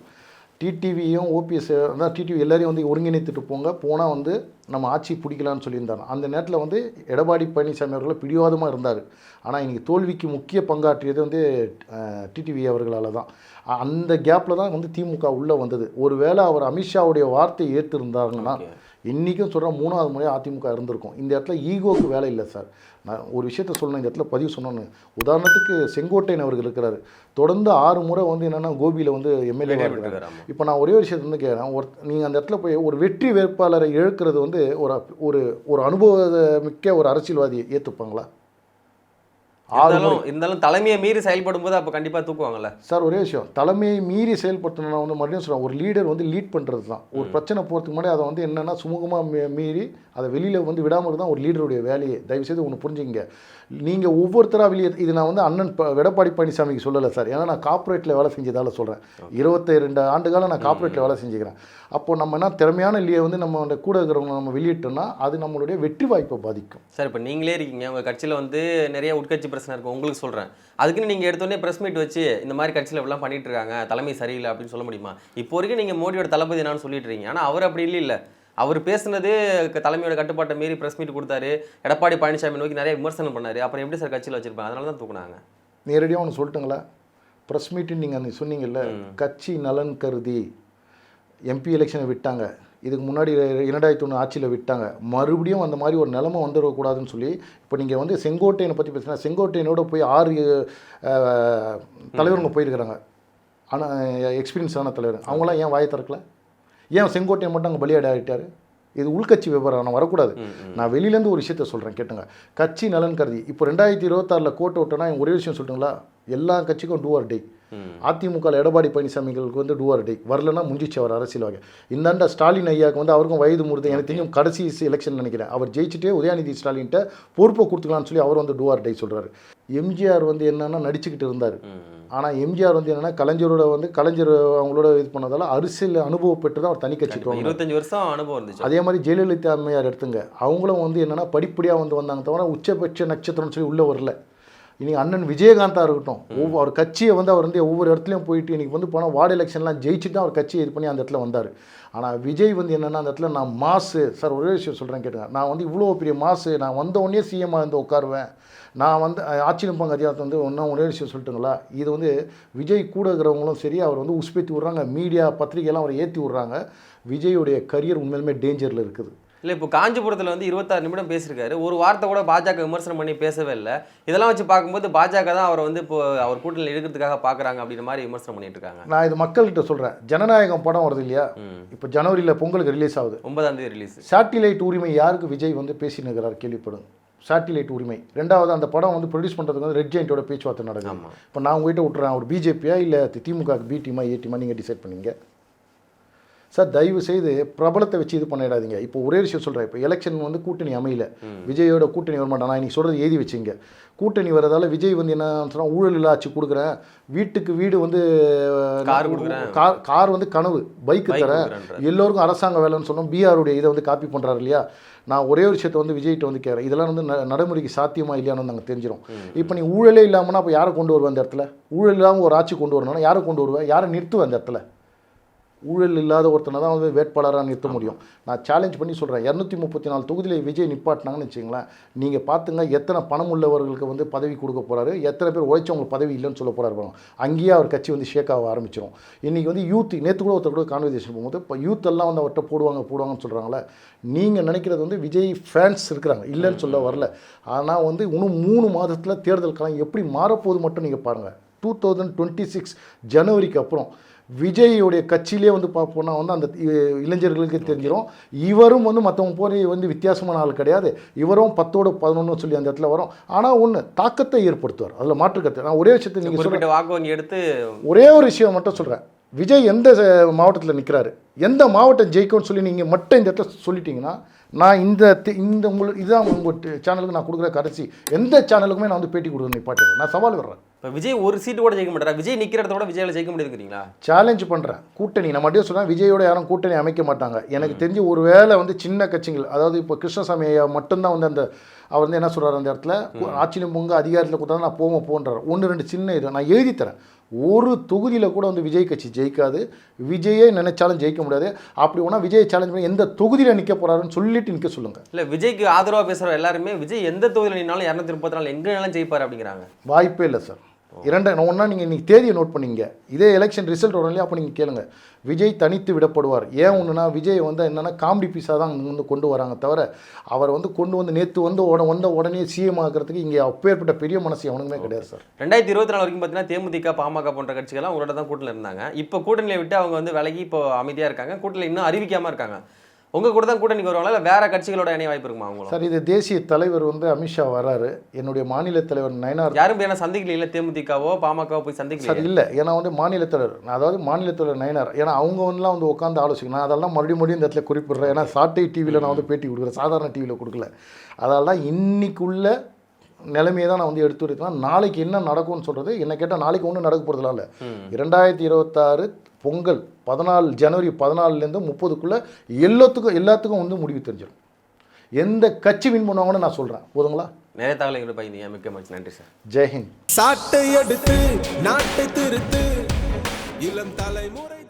டிடிவியும் ஓபிஎஸ் அதான் டிடிவி எல்லாரையும் வந்து ஒருங்கிணைத்துட்டு போங்க. போனால் வந்து நம்ம ஆட்சி பிடிக்கலான்னு சொல்லியிருந்தாங்க. அந்த நேரத்தில் வந்து எடப்பாடி பழனிசாமி அவர்கள் பிடிவாதமாக இருந்தார். ஆனால் இன்றைக்கி தோல்விக்கு முக்கிய பங்காற்றியது வந்து டிடிவி அவர்களால் தான். அந்த கேப்பில் தான் வந்து திமுக உள்ளே வந்தது. ஒருவேளை அவர் அமித்ஷாவுடைய வார்த்தையை ஏற்றிருந்தாங்கன்னா இன்றைக்கும் சொல்கிறேன் மூணாவது முறை அதிமுக இருந்திருக்கும். இந்த இடத்துல ஈகோக்கு வேலை இல்லை சார். நான் ஒரு விஷயத்த சொல்லணும் இந்த இடத்துல பதிவு சொன்னோன்னு. உதாரணத்துக்கு செங்கோட்டையன் அவர்கள் இருக்கிறாரு. தொடர்ந்து ஆறு முறை வந்து என்னென்னா கோபியில் வந்து எம்எல்ஏ இருக்கிறாரு. இப்போ நான் ஒரே ஒரு விஷயத்தை வந்து கேட்குறேன். ஒரு நீங்கள் அந்த இடத்துல போய் ஒரு வெற்றி வேட்பாளரை இழக்கிறது வந்து ஒரு ஒரு ஒரு அனுபவ மிக்க ஒரு அரசியல்வாதியை ஏற்றுப்பாங்களா முறை இருந்தாலும் தலைமையை மீறி செயல்படும் போது அப்ப கண்டிப்பா தூக்குவாங்கல்ல? சார் ஒரே விஷயம். தலைமையை மீறி செயல்படுத்தணும் வந்து மறுபடியும் சொல்கிறேன் ஒரு லீடர் வந்து லீட் பண்ணுறது தான். ஒரு பிரச்சனை போகிறதுக்கு முன்னாடி அதை வந்து என்னென்னா சுமூகமாக மீறி அதை வெளியில் வந்து விடாமல் தான் ஒரு லீடருடைய வேலையே. தயவுசெய்து ஒன்று புரிஞ்சுங்க நீங்கள் ஒவ்வொருத்தராக வெளியே இது நான் வந்து அண்ணன் எடப்பாடி பழனிசாமிக்கு சொல்லலை சார். ஏன்னா நான் கார்ப்பரேட்டில் வேலை செஞ்சதால சொல்கிறேன் இருபத்தி ரெண்டு ஆண்டு காலம் நான் கார்ப்பரேட்டில் வேலை செஞ்சுக்கிறேன். அப்போ நம்ம என்ன திறமையான இல்லையே வந்து நம்ம கூட இருக்கிறவங்க நம்ம வெளியிட்டோம்னா அது நம்மளுடைய வெற்றி வாய்ப்பை பாதிக்கும். சார் இப்போ நீங்களே இருக்கீங்க. உங்க கட்சியில வந்து நிறைய உட்கட்சி பிரச்சனை இருக்கும் உங்களுக்கு சொல்றேன். அதுக்குன்னு நீங்க எடுத்தோடனே பிரஸ் மீட் வச்சு இந்த மாதிரி கட்சியில இப்படிலாம் பண்ணிட்டு இருக்காங்க தலைமை சரியில்லை அப்படின்னு சொல்ல முடியுமா? இப்போ வரைக்கும் நீங்க மோடியோட தளபதி என்னன்னு சொல்லிட்டு இருக்கீங்க. ஆனா அவர் அப்படி இல்லை இல்ல. அவர் பேசுனது தலைமையோட கட்டுப்பாட்டை மீறி பிரஸ் மீட் கொடுத்தாரு. எடப்பாடி பழனிசாமி நோக்கி நிறைய விமர்சனம் பண்ணாரு. அப்புறம் எப்படி சார் கட்சியில வச்சிருப்பாங்க? அதனால தான் தூக்குனாங்க. நேரடியாக ஒன்று சொல்லட்டுங்களா? ப்ரெஸ் மீட்டிங் நீங்கள் அன்றைக்கி சொன்னீங்கல்ல கட்சி நலன் கருதி எம்பி எலெக்ஷனை விட்டாங்க. இதுக்கு முன்னாடி இரண்டாயிரத்தி ஒன்று ஆட்சியில் விட்டாங்க. மறுபடியும் அந்த மாதிரி ஒரு நிலைமை வந்துடக்கூடாதுன்னு சொல்லி இப்போ நீங்கள் வந்து செங்கோட்டையனை பற்றி பேசுனா செங்கோட்டையனோட போய் ஆறு தலைவருங்க போயிருக்கிறாங்க. ஆனால் எக்ஸ்பீரியன்ஸ் ஆன தலைவர். அவங்களாம் ஏன் வாயை திறக்கல? ஏன் செங்கோட்டையன் மட்டும் அங்கே பலியாடி ஆகிட்டாரு இது உள்கட்சி விவகாரம் நான் வரக்கூடாது. நான் வெளியிலேருந்து ஒரு விஷயத்த சொல்கிறேன் கேட்டுங்க. கட்சி நலன் கருதி இப்போ ரெண்டாயிரத்தி இருபத்தாறில் கோட்டை விட்டோன்னா ஒரே விஷயம் சொல்லட்டுங்களா? எல்லா கட்சிக்கும் do or die. AIADMK Edappadi பழனிசாமிகளுக்கு வந்து டூ ஆர் டே வரலன்னா முடிஞ்சிச்சு அவர் அரசியல்வாக இந்தாண்ட ஸ்டாலின் ஐயாவுக்கு வந்து அவருக்கும் வயது முறுது எனக்கு தெரியும் கடைசி எலெக்ஷன் நினைக்கிறேன். அவர் ஜெயிச்சுட்டே உதயாநிதி ஸ்டாலின்ட்ட பொறுப்பை கொடுத்துக்கலாம்னு சொல்லி அவர் வந்து டூ ஆர் டே சொல்கிறாரு எம்ஜிஆர் வந்து என்னன்னா நடிச்சுக்கிட்டு இருந்தார். ஆனால் எம்ஜிஆர் வந்து என்னன்னா கலைஞரோட வந்து கலைஞர் அவங்களோட இது பண்ணதால அரசியல் அனுபவம் பெற்று தான் அவர் தனி கட்சி இருபத்தஞ்சு வருஷம் அனுபவம் இருந்துச்சு. அதே மாதிரி ஜெயலலிதா அம்மையார் எடுத்துங்க. அவங்களும் வந்து என்னன்னா படிப்படியாக வந்து வந்தாங்க. தவிர உச்சபட்ச நட்சத்திரம்னு சொல்லி உள்ளே வரல. இன்றைக்கி அண்ணன் விஜயகாந்தாக இருக்கட்டும் ஒவ்வொரு அவர் கட்சியை வந்து அவர் வந்து ஒவ்வொரு இடத்துலையும் போயிட்டு இன்னைக்கு வந்து போனால் வார்டு எலெக்ஷன்லாம் ஜெயிச்சுட்டு தான் அவர் கட்சியை இது பண்ணி அந்த இடத்துல வந்தார். ஆனால் விஜய் வந்து என்னென்னா அந்த இடத்துல நான் மாசு சார் ஒரே விஷயம் சொல்கிறேன் கேட்டுங்க. நான் வந்து இவ்வளோ பெரிய மாசு நான் வந்தவொடனே சிஎம்மாக இருந்து உட்காருவேன். நான் வந்து அஹ், ஆட்சி அதிகாரத்தை வந்து ஒன்றா ஒரே விஷயம் சொல்லிட்டுங்களா? இது வந்து விஜய் கூட இருக்கிறவங்களும் சரி அவர் வந்து உஸ்பேத்தி விட்றாங்க. மீடியா பத்திரிகையெல்லாம் அவரை ஏற்றி விட்றாங்க. விஜயுடைய கரியர் உண்மையிலுமே டேஞ்சரில் இருக்குது. இல்லை இப்போ காஞ்சிபுரத்தில் வந்து இருபத்தாறு நிமிடம் பேசியிருக்காரு. ஒரு வார்த்தை கூட பாஜக விமர்சனம் பண்ணி பேசவே இல்லை. இதெல்லாம் வச்சு பார்க்கும்போது பாஜக தான் அவரை வந்து இப்போ அவர் கூட்டணியில் எடுக்கிறதுக்காக பார்க்குறாங்க அப்படின்ற மாதிரி விமர்சனம் பண்ணிட்டு இருக்காங்க. நான் இது மக்கள்கிட்ட சொல்கிறேன் ஜனநாயகம் படம் வருது இல்லையா? இப்போ ஜனவரியில் பொங்கலுக்கு ரிலீஸ் ஆகுது. ஒன்பதாம் தேதி ரிலீஸ் சேட்டிலைட் உரிமை யாருக்கு விஜய் வந்து பேசினுக்கிறார் கேள்விப்படும். சேட்டிலைட் உரிமை. ரெண்டாவது அந்த படம் வந்து ப்ரொடியூஸ் பண்ணுறதுக்கு வந்து ரெட் ஜெயின்ட்டோட பேச்சுவார்த்தை நடக்குது. ஆமா. இப்போ நான் உங்ககிட்ட விட்டுறேன். ஒரு பிஜேபியா இல்லை திமுக பி டீமா ஏ டீமா நீங்கள் டிசைட் பண்ணீங்க சார் தயவு செய்து பிரபலத்தை வச்சு இது பண்ணிடாதீங்க. இப்போ ஒரே விஷயம் சொல்கிறேன் இப்போ எலெக்ஷன் வந்து கூட்டணி அமையல. விஜயோட கூட்டணி வர மாட்டான் நான் இன்னைக்கு சொல்கிறது எழுதி வச்சுங்க. கூட்டணி வரதால விஜய் வந்து என்ன சொன்னா ஊழல் இல்ல ஆட்சி கொடுக்குறேன். வீட்டுக்கு வீடு வந்து கார் கொடுக்குறேன். கார் வந்து கனவு. பைக்கு தரேன். எல்லோருக்கும் அரசாங்க வேலைன்னு சொன்னோம். பிஆருடைய இதை வந்து காப்பி பண்ணுறாரு இல்லையா? நான் ஒரே ஒரு விஷயத்தை வந்து விஜய்கிட்ட வந்து கேட்குறேன். இதெல்லாம் வந்து நடைமுறைக்கு சாத்தியமா இல்லையான்னு நாங்கள் தெரிஞ்சிடும் இப்போ நீ ஊழலே இல்லாமன்னா அப்போ யாரை கொண்டு வருவேன் அந்த இடத்துல? ஊழல் இல்லாமல் ஒரு ஆட்சி கொண்டு வரணும்னா யாரை கொண்டு வருவேன் யாரை நிறுத்துவேன் அந்த இடத்துல? ஊழல் இல்லாத ஒருத்தனை தான் வந்து வேட்பாளராக நிறுத்த முடியும். நான் சேலஞ்ச் பண்ணி சொல்கிறேன் இரநூத்தி முப்பத்தி நாலு தொகுதியில் விஜய் நிப்பாட்டினாங்கன்னு வச்சுங்களேன் நீங்கள் பார்த்துங்க எத்தனை பணம் உள்ளவர்களுக்கு வந்து பதவி கொடுக்க போகிறாரு எத்தனை பேர் உழைச்சவங்களுக்கு பதவி இல்லைன்னு சொல்ல போகிறாரு அங்கேயே அவர் கட்சி வந்து ஷேக் ஆக ஆரம்பிச்சிடும் இன்றைக்கி வந்து யூத் நேற்று கூட ஒருத்தர் கூட கான்வர்சேஷன் போகும்போது இப்போ யூத் எல்லாம் வந்து அவர்கிட்ட போடுவாங்க போடுவாங்கன்னு சொல்கிறாங்களே நீங்கள் நினைக்கிறது வந்து விஜய் ஃபேன்ஸ் இருக்கிறாங்க. இல்லைன்னு சொல்ல வரல. ஆனால் வந்து இன்னும் மூணு மாதத்தில் தேர்தல் காலம் எப்படி மாறப்போகுது மட்டும் நீங்கள் பாருங்கள் டூ தௌசண்ட் டுவெண்ட்டி சிக்ஸ் ஜனவரிக்கு அப்புறம் விஜய்யுடைய கட்சியிலே வந்து பார்ப்போம்னா வந்து அந்த இளைஞர்களுக்கு தெரிஞ்சிடும் இவரும் வந்து மற்றவங்க போல வந்து வித்தியாசமான ஆள் கிடையாது. இவரும் பத்தோட பதினொன்று சொல்லி அந்த இடத்துல வரும். ஆனால் ஒன்று தாக்கத்தை ஏற்படுத்துவார். அதில் மாற்றுக்கத்தை நான் ஒரே விஷயத்தை நீங்கள் சொல்ல குறிப்பிட்ட வாக்கு வங்கி எடுத்து ஒரே ஒரு விஷயம் மட்டும் சொல்கிறேன் விஜய் எந்த மாவட்டத்தில் நிற்கிறாரு எந்த மாவட்டம் ஜெயிக்கும்னு சொல்லி நீங்கள் மட்டும் இந்த இடத்துல சொல்லிட்டீங்கன்னா நான் இந்த இந்த உங்களுக்கு இதுதான் உங்கள் சேனலுக்கு நான் கொடுக்குற கடைசி. எந்த சேனலுக்குமே நான் வந்து பேட்டி கொடுக்குறேன் நிப்பாட்டுறேன் நான் சவால் வர்றேன் இப்போ விஜய் ஒரு சீட்டு கூட ஜெயிக்க மாட்டாரா? விஜய் நிற்கிற இடத்த கூட விஜயால ஜெயிக்க முடியுதுங்கிறீங்களா? சேலஞ்ச் பண்ணுறேன் கூட்டணி. நான் மட்டும் சொல்கிறேன் விஜயோட யாரும் கூட்டணி அமைக்க மாட்டாங்க. எனக்கு தெரிஞ்சு ஒரு வேளை வந்து சின்ன கட்சிகள் அதாவது இப்போ கிருஷ்ணசாமி ஐயா மட்டும்தான் வந்து அந்த அவர் வந்து என்ன சொல்றாரு அந்த இடத்துல? ஆட்சியிலும் பொங்க அதிகாரத்தில் கொடுத்தா நான் போவோம் போன்றார். ஒன்று ரெண்டு சின்ன இது. நான் எழுதி தரேன். ஒரு தொகுதியில் கூட வந்து விஜய் கட்சி ஜெயிக்காது. விஜயே நினைச்சாலும் ஜெயிக்க முடியாது. அப்படி ஒன்றா விஜய் சேலஞ்ச் பண்ணி எந்த தொகுதியில் நிற்க போறாருன்னு சொல்லிட்டு நிற்க சொல்லுங்கள் இல்லை விஜய்க்கு ஆதரவாக பேசுகிற எல்லாருமே விஜய் எந்த தொகுதியில் நின்னாலும் இரநூத்தி முப்பத்தி நாலு எங்கேனாலும் ஜெயிப்பார் அப்படிங்கிறாங்க. வாய்ப்பே இல்லை சார். இரண்டு நான் ஒன்றா நீங்கள் இன்னைக்கு தேதியை நோட் பண்ணீங்க இதே எலெக்ஷன் ரிசல்ட் வரும் இல்லையா அப்போ நீங்கள் கேளுங்க. விஜய் தனித்து விடப்படுவார். ஏன் ஒன்றுனா விஜய் வந்து என்னென்னா காமெடி பீஸாக தான் வந்து கொண்டு வராங்க தவிர அவர் வந்து கொண்டு வந்து நேற்று வந்து உட வந்த உடனே சிஎம் ஆகிறதுக்கு இங்கே அப்பேற்பட்ட பெரிய மனசு எவனுக்குமே கிடையாது சார். ரெண்டாயிரத்தி இருபத்தி நாலு வரைக்கும் பார்த்தீங்கன்னா தேமுதிக பாமக போன்ற கட்சிகள்லாம் உங்களோட தான் கூட்டணியில் இருந்தாங்க. இப்போ கூட்டணியை விட்டு அவங்க வந்து விலகி இப்போ அமைதியாக இருக்காங்க. கூட்டணியில் இன்னும் அறிவிக்காமல் இருக்காங்க. உங்கள் கூட தான் கூட்டணிக்கு வருவாங்களா? இல்லை வேற கட்சிகளோட இணைய வாய்ப்பு இருக்குமா அவங்களும்? சார் இது தேசிய தலைவர் வந்து அமித்ஷா வராரு. என்னுடைய மாநில தலைவர் நயனார் யாரும் போய் என்ன சந்திக்கல? இல்லை தேமுதிகவோ பாமகவோ போய் சார் சந்திக்கல இல்லை. ஏன்னா வந்து மாநில தலைவர் அதாவது மாநில தலைவர் நயனார். ஏன்னா அவங்க வந்துலாம் வந்து உட்காந்து ஆலோசிக்கணும். நான் அதெல்லாம் மறுபடியும் மறுபடியும் இந்த இடத்துல குறிப்பிடுறேன். ஏன்னா சாட்டை டிவியில் நான் வந்து பேட்டி கொடுக்குறேன் சாதாரண டிவியில் கொடுக்கல. அதனால தான் இன்னைக்குள்ள நிலைமையை தான் நான் வந்து எடுத்து இருக்கேன் நாளைக்கு என்ன நடக்கும்னு சொல்கிறது என்ன கேட்டால் நாளைக்கு ஒன்றும் நடக்க போகிறதுலாம் இல்லை இரண்டாயிரத்தி இருபத்தாறு பொங்கல் பதினாலு ஜனவரி பதினாலுலேருந்து முப்பதுக்குள்ளே எல்லாத்துக்கும் எல்லாத்துக்கும் வந்து முடிவு தெரிஞ்சிடும். எந்த கட்சி வின் பண்ணுவாங்கன்னு நான் சொல்கிறேன் போதுங்களா? நிறைய தகவல் எங்களுக்கு பகிர்ந்தீங்க மிக்க மகிழ்ச்சி. நன்றி சார். ஜெய்ஹிந்த் சாட்டை எடுத்து நாட்டை திருத்து இளம் தலைமுறை